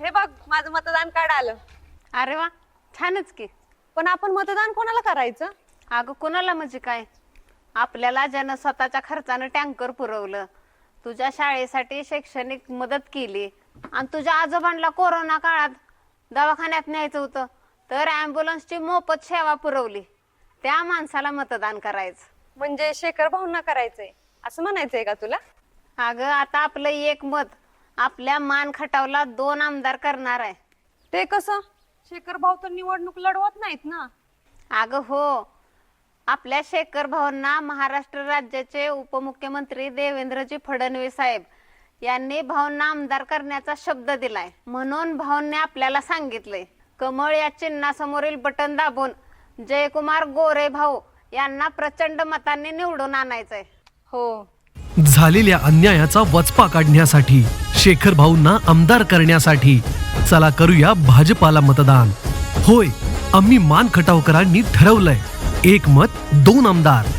हे बघ माझं मतदान कार्ड आलं. अरे वा छानच की. पण आपण मतदान कोणाला करायचं? अगं कोणाला म्हणजे काय? आपल्याला ज्यानं स्वतःच्या खर्चानं टँकर पुरवलं तुझ्या शाळेसाठी शैक्षणिक मदत केली आणि तुझ्या आजोबांना कोरोना काळात दवाखान्यात न्यायचं होतं तर ॲम्ब्युलन्सची मोफत सेवा पुरवली. त्या माणसाला मतदान करायचं. म्हणजे शेखर भाऊंना करायचंय. असं म्हणायचंय का तुला? अगं आता आपलं एक मत आपल्या मान खटावला दोन आमदार करणार आहे. ते कसं? शेखर भाऊ तर निवडणूक लढवत नाहीत ना? अगं हो. आपल्या शेखर भाऊंना महाराष्ट्र राज्याचे उपमुख्यमंत्री देवेंद्रजी फडणवीस साहेब यांनी भाऊंना आमदार करण्याचा शब्द दिलाय. म्हणून भाऊंनी आपल्याला सांगितलंय. कमळ या चिन्हासमोरील बटन दाबून जयकुमार गोरे भाऊ यांना प्रचंड मतांनी निवडून आणायचंय. हो. झालेल्या अन्यायाचा वचपा काढण्यासाठी शेखर भाऊंना आमदार करण्यासाठी चला करूया भाजपाला मतदान. होय आम्ही मान खटावकरांनी ठरवलंय. एक मत दोन आमदार.